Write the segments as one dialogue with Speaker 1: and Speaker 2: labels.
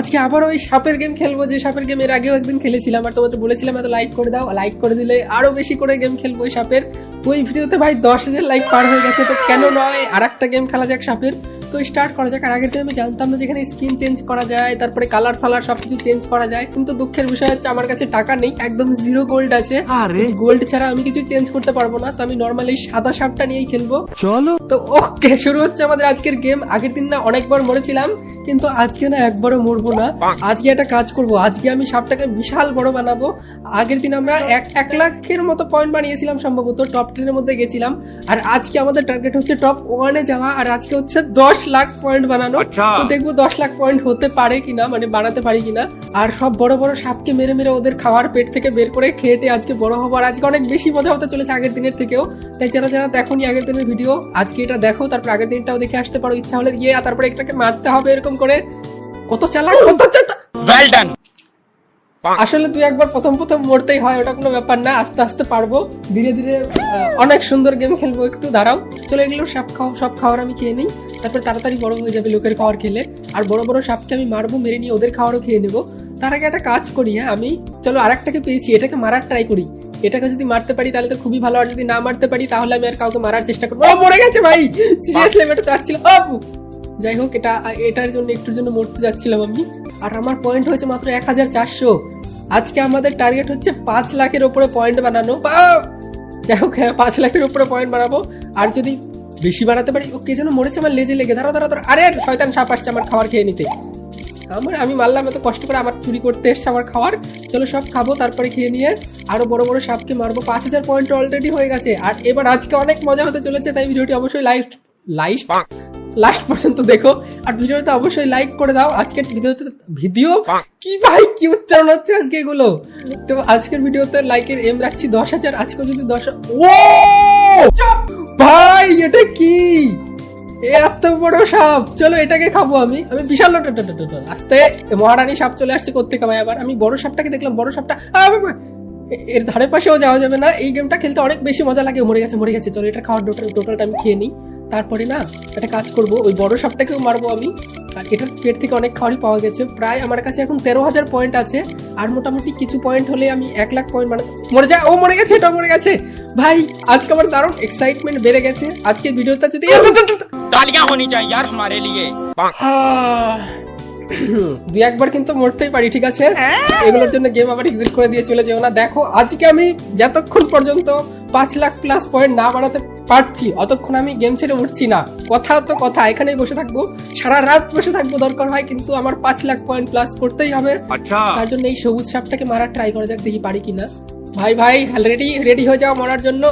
Speaker 1: আজকে আবার ওই সাপের গেম খেলব, যে সাপের গেম এর আগেও একদিন খেলেছিলাম, আর তোমাদের বলেছিলাম এত লাইক করে দাও লাইক করে দিলে আরও বেশি করে গেম খেলব ওই সাপের। ওই ভিডিওতে ভাই দশ হাজার লাইক পার হয়ে গেছে, তো কেন নয়? আর একটা গেম খেলা যাক সাপের। তো স্টার্ট করা যাক। আর আগের দিন আমি জানতাম না যেখানে স্কিন চেঞ্জ করা যায় তারপরে কালার ফালার সবকিছু চেঞ্জ করা যায়। কিন্তু দুঃখের বিষয় হচ্ছে আমার কাছে টাকা নেই একদম জিরো গোল্ড আছে।
Speaker 2: আরে।
Speaker 1: গোল্ড ছাড়া আমি কিছু চেঞ্জ করতে পারব না তো আমি নর্মালি সাদা সাপটা নিয়েই খেলব।
Speaker 2: চলো।
Speaker 1: তো ওকে শুরু হচ্ছে আমাদের আজকের গেম আগের দিন না অনেকবার মরেছিলাম কিন্তু আজকে না একবারও মরবো না। আজকে একটা কাজ করব। আজকে আমি সাপটাকে বিশাল বড় বানাবো। আগের দিন আমরা এক এক লাখের মতো পয়েন্ট বানিয়েছিলাম সম্ভবত টপ টেনের মধ্যে গেছিলাম। আর আজকে আমাদের টার্গেট হচ্ছে টপ ওয়ানে যাওয়া আর আজকে হচ্ছে দশ লাখ পয়েন্ট বানানো।
Speaker 2: আচ্ছা।
Speaker 1: তো দেখব দশ লাখ পয়েন্ট হতে পারে কিনা মানে বানাতে পারি কিনা। আর সব বড় বড় সাপকে মেরে মেরে ওদের খাওয়ার পেট থেকে বের করে খেয়েটে আজকে বড় হবার আজকে অনেক বেশি মজা হতে চলেছে আগের দিনের থেকেও। তাই যারা যারা দেখোনি আগের দিনের ভিডিও আজকে এটা দেখো তারপর আগের দিনটাও দেখে আসতে পারো। ইচ্ছা হলে গিয়ে তারপরে এটাকে মারতে হবে এরকম করে। কত চালাক কত চালাক।
Speaker 2: ওয়েল ডান
Speaker 1: আসলে তুই একবার প্রথম প্রথম মরতেই হয় ওটা কোনো ব্যাপার না আস্তে আস্তে পারব। ধীরে ধীরে অনেক সুন্দর গেম খেলব একটু দাঁড়াও। চলো এগুলো সব খাও সব খাওয়ার আমি খেয়ে নিই। তারপর তাড়াতাড়ি বড় হয়ে যাবে লোকের খাওয়ার খেলে। আর বড় বড় সাপকে আমি মারবো মেরে নিয়ে ওদের খাওয়ারও খেয়ে নেব। তার আগে একটা কাজ করি হ্যাঁ আমি চলো আরেকটাকে পেয়েছি এটাকে মারার ট্রাই করি। এটাকে যদি মারতে পারি তাহলে তো খুবই ভালো আর যদি না মারতে পারি তাহলে আমি আর কাউকে মারার চেষ্টা করব। ও মরে গেছে ভাই! সিরিয়াসলি আমি এটা চাচ্ছিলাম। যাই হোক, এটা, এটার জন্য একটুর জন্য মরতে যাচ্ছিলাম আমি। আর আমার পয়েন্ট হয়েছে মাত্র এক হাজার চারশো। আজকে আমাদের টার্গেট হচ্ছে পাঁচ লাখের উপরে পয়েন্ট বানানো। বা- যাই হোক হ্যাঁ পাঁচ লাখের উপরে পয়েন্ট বানাবো। আর যদি বেশি বানাতে পারি, ও কে যেন মরেছে আমার লেজে লেগে। ধরো ধরো দাঁড়া আরে, শয়তান সাপ আসছে আমার খাবার খেয়ে নিতে। আমার, আমি মারলাম, এত কষ্ট করে আমার চুরি করতে এসছে আমার খাবার। চলো সব খাব, তারপরে খেয়ে নিয়ে আরও বড় বড় সাপকে মারবো। পাঁচ হাজার পয়েন্ট অলরেডি হয়ে গেছে। আর এবার আজকে অনেক মজা হতে চলেছে, তাই ভিডিওটি অবশ্যই লাইভ লাইভ লাস্ট পর্যন্ত দেখো। আর ভিডিওতে অবশ্যই লাইক করে দাও। আজকের ভিডিওতে ভিডিও কি ভাই কি উচ্চারণ হচ্ছে আজকে এগুলো? তো আজকের ভিডিওতে লাইকের এম রাখছি দশ হাজার আজকে যদি দশ ও! ভাই এটা কি? এত বড় সাপ। চলো এটাকে খাব আমি। আমি বিশাল। আস্তে। মহারানী সাপ চলে আসছে কোথেকে ভাই আবার? আমি বড় সাপটাকে দেখলাম বড় সাপটা! এর ধারে পাশেও যাওয়া যাবে না। এই গেমটা খেলতে অনেক বেশি মজা লাগে। মরে গেছে মরে গেছে। চলো এটা খাওয়ার টোটাল টোটালটা আমি খেয়ে নিই। তারপরে না একটা কাজ করব ওই বড় সাপটাকেও মারবো আমি আর এটার পেট থেকে অনেক খাওয়ারই পাওয়া গেছে প্রায় আমার কাছে এখন তেরো হাজার পয়েন্ট আছে আর মোটামুটি কিছু পয়েন্ট হলে আমি এক লাখ পয়েন্ট মানে মরে যা ও মরে গেছে এটা মরে গেছে ভাই আজকে আমার দারুণ এক্সাইটমেন্ট বেড়ে গেছে আজকে ভিডিওটা যদি
Speaker 2: तालियां होनी चाहिए यार हमारे लिए
Speaker 1: আহ, দুই একবার কিন্তু মরতেই পারি ঠিক আছে এগুলোর জন্য গেম আবার এক্সিট করে দিয়ে চলে যেও না দেখো আজকে আমি যতক্ষণ পর্যন্ত পাঁচ লাখ প্লাস পয়েন্ট না বাড়াতে পারছি অতক্ষণ আমি গেম ছেড়ে উঠছি না। কথা তো কথা এখানেই বসে থাকব। সারা রাত বসে থাকব দরকার হয় কিন্তু আমার পাঁচ লাখ পয়েন্ট প্লাস করতেই হবে।
Speaker 2: আচ্ছা।
Speaker 1: তার জন্য এই সবুজ সাপটাকে মারার ট্রাই করা যাক দেখি পারি কিনা। ভাই ভাই রেডি রেডি হয়ে যাও মরার জন্য।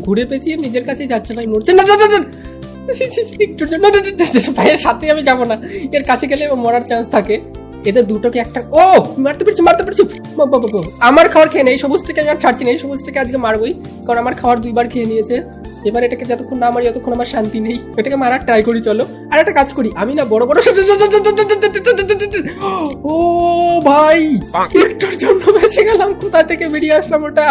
Speaker 1: ঘুরে পেছি নিজের কাছে যাচ্ছে ভাই মরছে। না একটুর জন্য ভাইয়ের সাথে আমি যাব না। এর কাছে গেলে মরার চান্স থাকে। এদের দুটোকে একটা ও মারতে পেরেছি মারতে পেরেছি। আমার খাবার খেয়ে নেই সবুজটাকে আমি আর ছাড়ছি না এই সবুজটাকে আজকে মারবই কারণ আমার খাবার দুইবার খেয়ে নিয়েছে এবার এটাকে যতক্ষণ না মারি ততক্ষণ আমার শান্তি নেই এটাকে মারার ট্রাই করি চলো আর একটা কাজ করি আমি না বড় বড় ও ভাই একটুর জন্য বেঁচে গেলাম কোথা থেকে বেরিয়ে আসলাম ওটা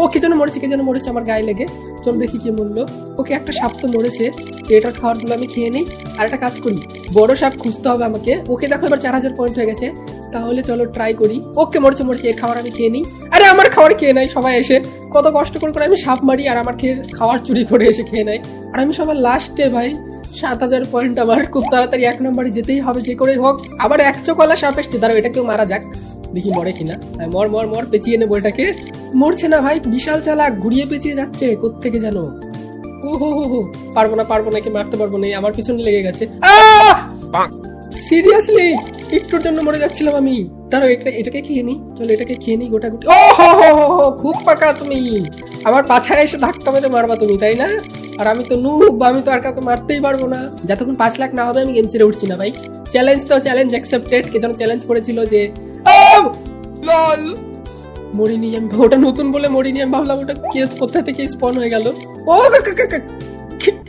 Speaker 1: ও কে যেন মরেছে কে যেন মরেছে আমার গায়ে লেগে। চল দেখি কি মরলো ওকে একটা সাপ তো মরেছে তো এটার খাবারগুলো আমি খেয়ে নিই। আর একটা কাজ করি বড় সাপ খুঁজতে হবে আমাকে। ওকে দেখো এবার চার হাজার পয়েন্ট হয়ে গেছে। তাহলে চলো ট্রাই করি। ওকে মরছে মরছে এর খাবার আমি খেয়ে নিই। আরে আমার খাবার খেয়ে নাই সবাই এসে। কত কষ্ট করে করে আমি সাপ মারি আর আমার খেয়ে খাবার চুরি করে এসে খেয়ে নেয়। আর আমি সবার লাস্টে ভাই সাত হাজার পয়েন্ট আমার। খুব তাড়াতাড়ি এক নম্বরে যেতেই হবে যে করে হোক। আবার এক চোখওয়ালা সাপ এসছে। দাঁড়াও এটাকেও মারা যাক। দেখি মরে কিনা। হ্যাঁ, মর মর মর পেঁচিয়ে নেব এটাকে। মরছে না ভাই বিশাল চালাক ঘুরিয়ে পেঁচিয়ে যাচ্ছে কোত্থেকে যেন? ও হো হো হো পারব না পারব না কি মারতে পারব না আমার পিছনে লেগে গেছে। সিরিয়াসলি একটুর জন্য মরে যাচ্ছিলাম আমি। দাঁড়াও এটা এটাকে খেয়ে নি চলো এটাকে খেয়ে নি গোটা গুটি ও হো হো হো খুব পাকা তুমি। আমার পাছায় এসে ধাক্কা মেরে মারবা তুমি তাই না? আর আমি তো নুব আমি তো আর কাউকে মারতেই পারব না। যতক্ষণ পাঁচ লাখ না হবে আমি গেম ছেড়ে উঠছি না ভাই। চ্যালেঞ্জ তো চ্যালেঞ্জ অ্যাকসেপ্টেড কে যেন চ্যালেঞ্জ করেছিল যে আহ! মরিনি আমি ওটা নতুন বলে মরিনি, আমি ভাবলাম ওটা কে কোথা থেকে স্পন হয়ে গেল? ও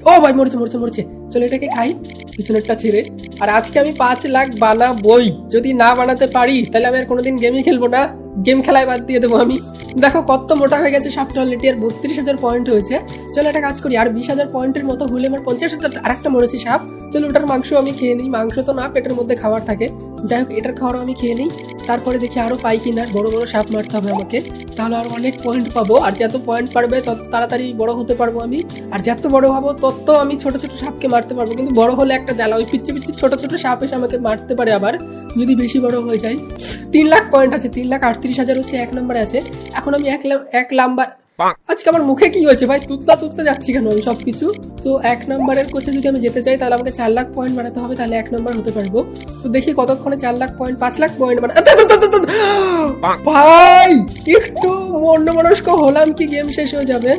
Speaker 1: ও ভাই, মরছে মরছে মরছে। চলো এটাকে খাই, পিছনেরটা ছেড়ে। আর আজকে আমি পাঁচ লাখ বানাবই। যদি না বানাতে পারি, তাহলে আমি আর কোনোদিন গেমই খেলব না। গেম খেলায় বাদ দিয়ে দেবো আমি। দেখো, কত মোটা হয়ে গেছে সাপটা অলরেডি আর বত্রিশ হাজার পয়েন্ট হয়েছে। চলো একটা কাজ করি, আর বিশ হাজার পয়েন্টের মতো হলে আমার পঞ্চাশ হাজার আর একটা মরেছে সাপ। চলো, ওটার মাংস আমি খেয়ে নিই। মাংস তো না, পেটের মধ্যে খাবার থাকে। যাই হোক, এটার খাবারও আমি খেয়ে নিই। তারপরে দেখি আরও পাই কিনা। বড় বড় সাপ মারতে হবে আমাকে। তাহলে আরও অনেক পয়েন্ট পাবো। আর যত পয়েন্ট পারবে, তত তাড়াতাড়ি বড় হতে পারব আমি। আর যত বড় হব, তত আমি ছোট ছোট সাপকে মারতে পারব। কিন্তু বড় হলে একটা জ্বালা, ওই পিচ্ছি পিচ্ছি ছোট ছোট সাপ এসে আমাকে মারতে পারে আবার। যদি বেশি বড় হয়ে যায়। তিন লাখ পয়েন্ট আছে, তিন লাখ আটত্রিশ হাজার হচ্ছে এক নম্বরে আছে। এখন আমি এক এক লাম্বার আজকে আমার মুখে কি হয়েছে ভাই? তুতলা তুতলা যাচ্ছি কেন আমি সবকিছু? তো এক নম্বরের কোচে যদি আমি যেতে চাই তাহলে আমাকে চার লাখ পয়েন্ট বানাতে হবে তাহলে এক নম্বর হতে পারব। তো দেখি কতক্ষণে চার লাখ পয়েন্ট পাঁচ লাখ পয়েন্ট বানা আ, তা, তা, তা, তা, তা। ভাই একটু অন্য মানুষকে হলাম কি গেম শেষ হয়ে যাবে।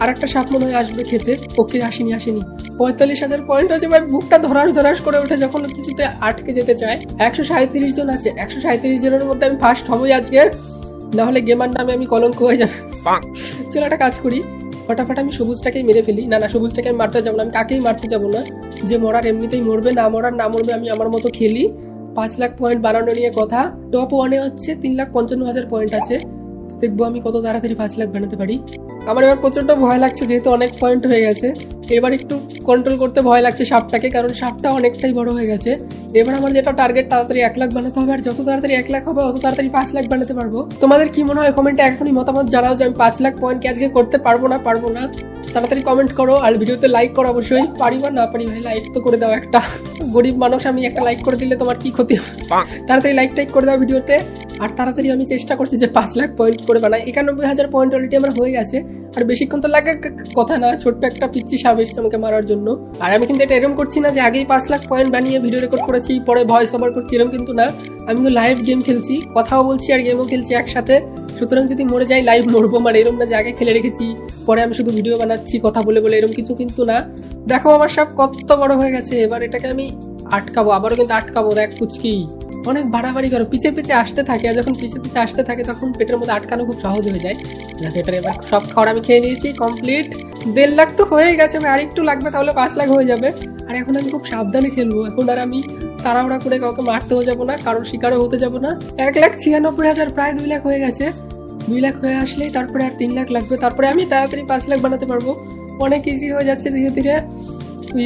Speaker 1: আর একটা সাপ মনে হয় আসবে খেতে। ওকে আসেনি আসেনি। পঁয়তাল্লিশ হাজার পয়েন্ট হয়েছে ভাই বুকটা ধরাস ধরাস করে ওঠে যখন কিছুতে আটকে যেতে চায়। একশো সাঁত্রিশ জন আছে একশো সাঁত্রিশ জনের মধ্যে আমি ফার্স্ট হবই আজকে। না হলে গেমার নামে আমি কলঙ্ক হয়ে যাবে। চলো একটা কাজ করি ফটাফট আমি সবুজটাকেই মেরে ফেলি। না না সবুজটাকে আমি মারতে যাব না আমি কাকেই মারতে যাব না। যে মরার এমনিতেই মরবে না মরার না মরবে আমি আমার মতো খেলি। পাঁচ লাখ পয়েন্ট বানানো নিয়ে কথা। টপ ওয়ানে হচ্ছে তিন লাখ পঞ্চান্ন হাজার পয়েন্ট আছে। দেখব আমি কত তাড়াতাড়ি পাঁচ লাখ বানাতে পারি। আমার এবার প্রচণ্ড ভয় লাগছে যেহেতু অনেক পয়েন্ট হয়ে গেছে। এবার একটু কন্ট্রোল করতে ভয় লাগছে সাপটাকে কারণ সাপটা অনেকটাই বড় হয়ে গেছে। এবার আমার যেটা টার্গেট তাড়াতাড়ি এক লাখ বানাতে হবে আর যত তাড়াতাড়ি এক লাখ হবে অত তাড়াতাড়ি পাঁচ লাখ বানাতে পারব। তোমাদের কি মনে হয় কমেন্টে এখনই মতামত জানাও যে আমি পাঁচ লাখ পয়েন্ট কি আজকে করতে পারব না পারব না? তাড়াতাড়ি কমেন্ট করো আর ভিডিওতে লাইক করো অবশ্যই। পারি বা না পারি ভাই লাইক তো করে দাও একটা। গরিব মানুষ আমি একটা লাইক করে দিলে তোমার কি ক্ষতি হবে? তাড়াতাড়ি লাইক টাইক করে দাও ভিডিওতে। আর তাড়াতাড়ি আমি চেষ্টা করছি যে পাঁচ লাখ পয়েন্ট করে বানাই। একানব্বই হাজার পয়েন্ট অলরেডি আমার হয়ে গেছে। আর বেশিক্ষণ তো লাগার কথা না, ছোট্ট একটা পিচ্ছি এসছে আমাকে মারার জন্য। আর আমি কিন্তু এটা এরকম করছি না যে আগেই পাঁচ লাখ পয়েন্ট বানিয়ে ভিডিও রেকর্ড করেছি, পরে ভয়েস ওভার করছি এরকম কিন্তু না। আমি তো লাইভ গেম খেলছি, কথাও বলছি আর গেমও খেলছি একসাথে। সুতরাং যদি মরে যাই লাইভ মরবো মানে এরকম না যে আগে খেলে রেখেছি, পরে আমি শুধু ভিডিও বানাচ্ছি, কথা বলে বলে এরকম কিছু কিন্তু না। দেখো আমার সব কত বড় হয়ে গেছে, এবার এটাকে আমি আটকাবো, আবারও কিন্তু আটকাবো, দেখ, কুচকি। অনেক বাড়াবাড়ি করো, পিছে পিছে আসতে থাকে আর যখন পিছে পিছে আসতে থাকে তখন পেটের মধ্যে আটকানো খুব সহজ হয়ে যায়। যাতে এটার এবার সব খাবার আমি খেয়ে নিয়েছি কমপ্লিট দেড় লাখ তো হয়ে গেছে, আমি আরেকটু লাগবে তাহলে পাঁচ লাখ হয়ে যাবে। আর এখন আমি খুব সাবধানে খেলব, এখন আর আমি তাড়াহুড়া করে কাউকে মারতেও যাব না, কারোর শিকারও হতে যাব না। এক লাখ ছিয়ানব্বই হাজার, প্রায় দুই লাখ হয়ে গেছে। দুই লাখ হয়ে আসলেই তারপরে আর তিন লাখ লাগবে, তারপরে আমি তাড়াতাড়ি পাঁচ লাখ বানাতে পারব। অনেক ইজি হয়ে যাচ্ছে ধীরে ধীরে।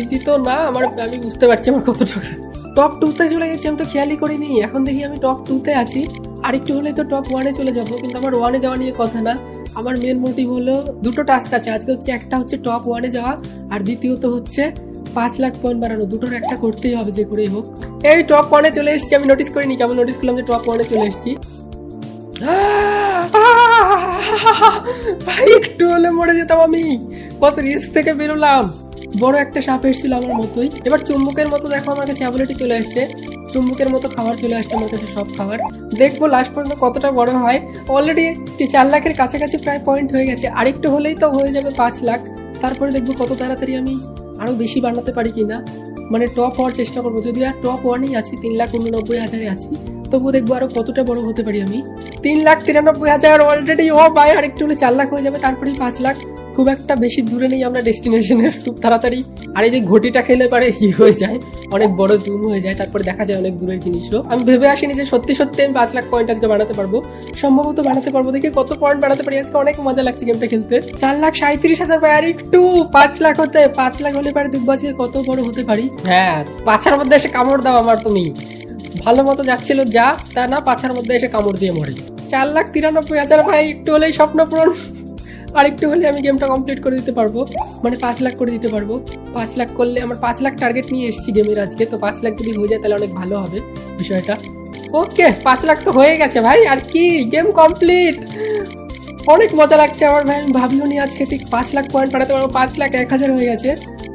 Speaker 1: ইজি তো না, আমার, আমি বুঝতে পারছি আমার কত টাকা। টপ টুতে চলে গেছি, আমি তো খেয়ালই করিনি। এখন দেখি আমি টপ টুতে আছি। আরেকটু হলে তো টপ ওয়ানে চলে যাব, কিন্তু আমার ওয়ানে যাওয়া নিয়ে কথা না। আমার মেন মোটিভ হলো দুটো টাস্ক আছে। আজকে হচ্ছে একটা হচ্ছে টপ ওয়ানে যাওয়া, আর দ্বিতীয়ত হচ্ছে পাঁচ লাখ পয়েন্ট বাড়ানো। দুটোর একটা করতেই হবে, যে করেই হোক। এই টপ ওয়ানে চলে এসেছি, আমি নোটিস করিনি, কেমন নোটিস করলাম যে টপ ওয়ানে চলে এসেছি। ভাই, একটু হলে মরে যেতাম আমি। কত রিস্ক থেকে বেরোলাম। বড় একটা সাপ এসেছিল আমার মতোই। এবার চুম্বকের মতো দেখো আমার কাছে অ্যাবিলিটি চলে আসছে। চুম্বকের মতো খাবার চলে আসছে আমার কাছে, সব খাবার। দেখব লাস্ট পর্যন্ত কতটা বড় হয়। অলরেডি চার লাখের কাছাকাছি প্রায় পয়েন্ট হয়ে গেছে। আরেকটু হলেই তো হয়ে যাবে পাঁচ লাখ। তারপরে দেখব কত তাড়াতাড়ি আমি আরও বেশি বানাতে পারি কিনা। মানে টপ হওয়ার চেষ্টা করব। যদি আর টপ ওয়ানেই আছি, তিন লাখ উননব্বই হাজারে আছি, তবুও দেখব আরও কতটা বড় হতে পারি আমি। তিন লাখ তিরানব্বই হাজার অলরেডি ও বাই আর একটু হলে চার লাখ হয়ে যাবে, তারপরেই পাঁচ লাখ। খুব একটা বেশি দূরে নেই আমরা ডেস্টিনেশনে খুব তাড়াতাড়ি। আর এই যে ঘটিটা খেলে পারে ই হয়ে যায়, অনেক বড় জুম হয়ে যায়, তারপরে দেখা যায় অনেক দূরের জিনিসও। আমি ভেবে আসিনি যে সত্যি সত্যি আমি পাঁচ লাখ পয়েন্ট আজকে বানাতে পারব। সম্ভবত বানাতে পারব দেখি কত পয়েন্ট বানাতে পারি, আজকে অনেক মজা লাগছে গেমটা খেলতে। চার লাখ সাঁত্রিশ হাজার ভাই, আর একটু পাঁচ লাখ হতে, পাঁচ লাখ হলে পারে দেখব আজকে কত বড় হতে পারি। হ্যাঁ পাছার মধ্যে এসে কামড় দাও আমার তুমি। ভালো মতো যাচ্ছিল, যা, তা না, পাছার মধ্যে এসে কামড় দিয়ে মরে। চার লাখ তিরানব্বই হাজার ভাই, একটু হলেই স্বপ্ন পূরণ। আর একটু হলে আমি গেমটা কমপ্লিট করে দিতে পারব মানে পাঁচ লাখ করে দিতে পারব পাঁচ লাখ করলে আমার পাঁচ লাখ টার্গেট নিয়ে এসেছি গেমের আজকে তো পাঁচ লাখ যদি হয়ে যায় তাহলে অনেক ভালো হবে বিষয়টা ওকে পাঁচ লাখ তো হয়ে গেছে ভাই আর কি গেম কমপ্লিট অনেক মজা লাগছে আমার ভাই আমি ভাবিও নি আজকে ঠিক পাঁচ লাখ পয়েন্ট পাঠাতে পারব পাঁচ লাখ এক হাজার হয়ে গেছে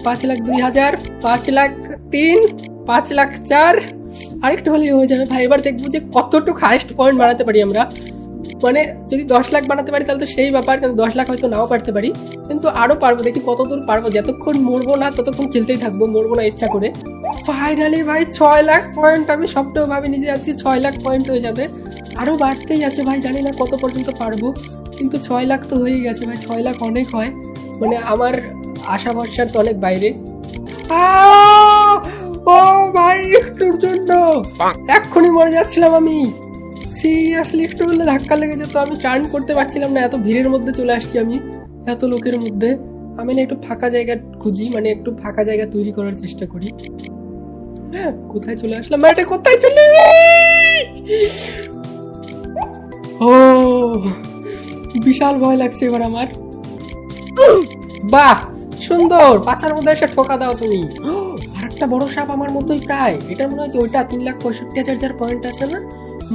Speaker 1: পাঁচ লাখ দুই হাজার পাঁচ লাখ তিন পাঁচ লাখ চার আরেকটু হলেই হয়ে যাবে ভাই এবার দেখব যে কতটুকু হাইস্ট পয়েন্ট বাড়াতে পারি আমরা মানে যদি দশ লাখ বানাতে পারি তাহলে তো সেই ব্যাপার কিন্তু দশ লাখ হয়তো নাও পারতে পারি। কিন্তু আরও পারব দেখি কতদূর পারব। যতক্ষণ মরবো না ততক্ষণ খেলতেই থাকব মরবো না ইচ্ছা করে। ফাইনালি ভাই ছয় লাখ পয়েন্ট আমি স্বপ্নেও ভাবি নিজে আছি ছয় লাখ পয়েন্ট হয়ে যাবে। আরও বাড়তেই আছে ভাই জানি না কত পর্যন্ত পারব। কিন্তু ছয় লাখ তো হয়েই গেছে ভাই ছয় লাখ অনেক হয়। মানে আমার আশা ভরসার তো অনেক বাইরে। ও ভাই একটুর জন্য। এক্ষুনি মরে যাচ্ছিলাম আমি। সিরিয়াসলি একটু বললে ধাক্কা লেগে যেত। আমি টার্ন করতে পারছিলাম না, এত ভিড়ের মধ্যে চলে আসছি আমি, এত লোকের মধ্যে। আমি না একটু ফাঁকা জায়গা খুঁজি মানে একটু ফাঁকা জায়গা তৈরি করার চেষ্টা করি। হ্যাঁ কোথায় চলে আসলাম? এটা কোথায় চলে ও, বিশাল ভয় লাগছে এবার আমার। বাহ, সুন্দর, পাছার মধ্যে এসে ঠোকা দাও তুমি। আর একটা বড় সাপ আমার মতোই প্রায়। এটা মনে হয় যে ওইটা তিন লাখ পঁয়ষট্টি হাজার যার পয়েন্ট আছে না?